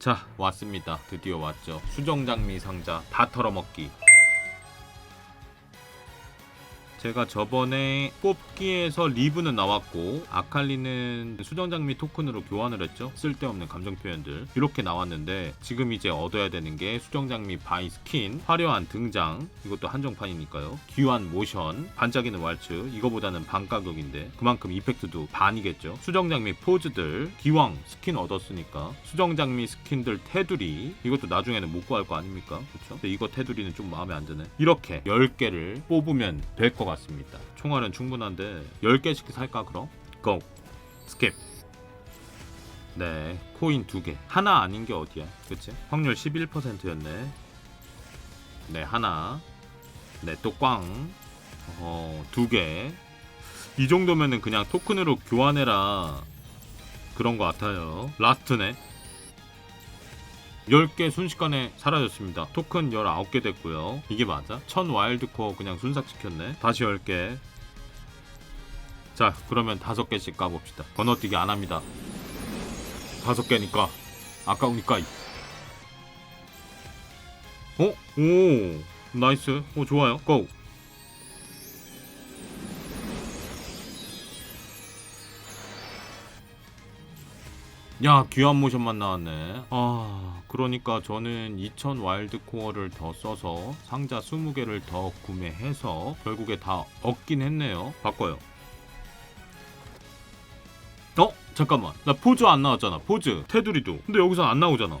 자 왔습니다. 드디어 왔죠. 수정장미 상자 다 털어먹기 제가 저번에 뽑기에서 리브는 나왔고 아칼리는 수정장미 토큰으로 교환을 했죠. 쓸데없는 감정 표현들. 이렇게 나왔는데 지금 이제 얻어야 되는 게 수정장미 바이 스킨 화려한 등장. 이것도 한정판이니까요. 귀환 모션 반짝이는 왈츠. 이거보다는 반 가격인데 그만큼 이펙트도 반이겠죠. 수정장미 포즈들. 기왕 스킨 얻었으니까 수정장미 스킨들 테두리. 이것도 나중에는 못 구할 거 아닙니까? 그렇죠 근데 이거 테두리는 좀 마음에 안 드네. 이렇게 10개를 뽑으면 될것 같습니다 총알은 충분한데 10개씩 살까 그럼? 고 스킵 네 코인 2개 하나 아닌 게 어디야 그치? 확률 11%였네 네 하나 네또꽝 어, 두 개. 이 정도면은 그냥 토큰으로 교환해라. 그런 것 같아요. 라스트네. 10개 순식간에 사라졌습니다. 토큰 19개 됐고요. 이게 맞아? 1000 와일드 코어 그냥 순삭시켰네. 다시 10개. 자, 그러면 5개씩 까봅시다. 건너뛰기 안 합니다. 5개니까. 아까우니까. 어? 오. 나이스. 오, 좋아요. 고. 야 귀한 모션만 나왔네. 아 그러니까 저는 2000 와일드 코어를 더 써서 상자 20개를 더 구매해서 결국에 다 얻긴 했네요. 바꿔요. 어? 잠깐만. 나 포즈 안 나왔잖아 포즈. 테두리도. 근데 여기서 안 나오잖아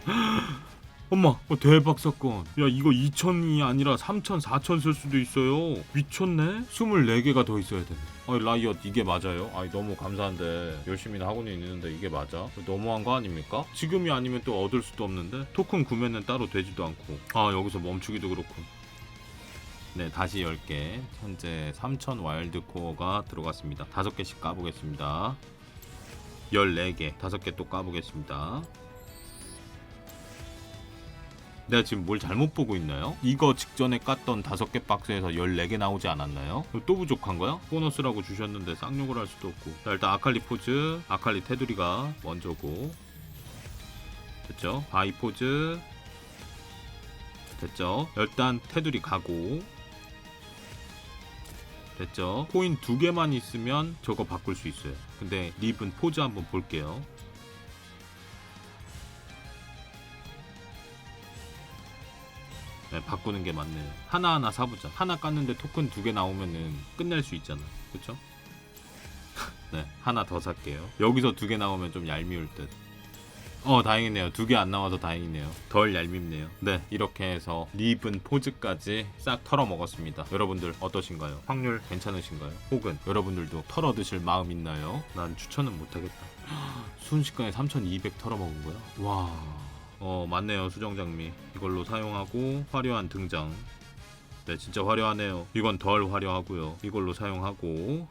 엄마 어, 대박 사건. 야 이거 2000이 아니라 3000 4000쓸 수도 있어요. 미쳤네? 24개가 더 있어야 되네. 아이 라이엇 이게 맞아요? 아이 너무 감사한데. 열심히 하고는 있는데 이게 맞아? 너무한 거 아닙니까? 지금이 아니면 또 얻을 수도 없는데? 토큰 구매는 따로 되지도 않고. 아 여기서 멈추기도 그렇고. 네 다시 10개 현재 3000 와일드 코어가 들어갔습니다. 5개씩 까보겠습니다. 14개. 5개 또 까보겠습니다 내가 지금 뭘 잘못 보고 있나요? 이거 직전에 깠던 5개 박스에서 14개 나오지 않았나요? 또 부족한 거야? 보너스라고 주셨는데 쌍욕을 할 수도 없고 자 일단 아칼리 포즈 아칼리 테두리가 먼저고 됐죠? 바이 포즈 됐죠? 일단 테두리 가고 됐죠? 코인 두 개만 있으면 저거 바꿀 수 있어요 근데 립은 포즈 한번 볼게요 네, 바꾸는 게 맞네요. 하나하나 사보자. 하나 깠는데 토큰 두 개 나오면은 끝낼 수 있잖아. 그쵸? 네, 하나 더 살게요. 여기서 두 개 나오면 좀 얄미울 듯. 어, 다행이네요. 두 개 안 나와도 다행이네요. 덜 얄밉네요. 네, 이렇게 해서 립은 포즈까지 싹 털어 먹었습니다. 여러분들 어떠신가요? 확률 괜찮으신가요? 혹은 여러분들도 털어 드실 마음 있나요? 난 추천은 못하겠다. 순식간에 3,200 털어 먹은 거야? 와. 어 맞네요 수정장미. 이걸로 사용하고 화려한 등장. 네 진짜 화려하네요. 이건 덜 화려하고요. 이걸로 사용하고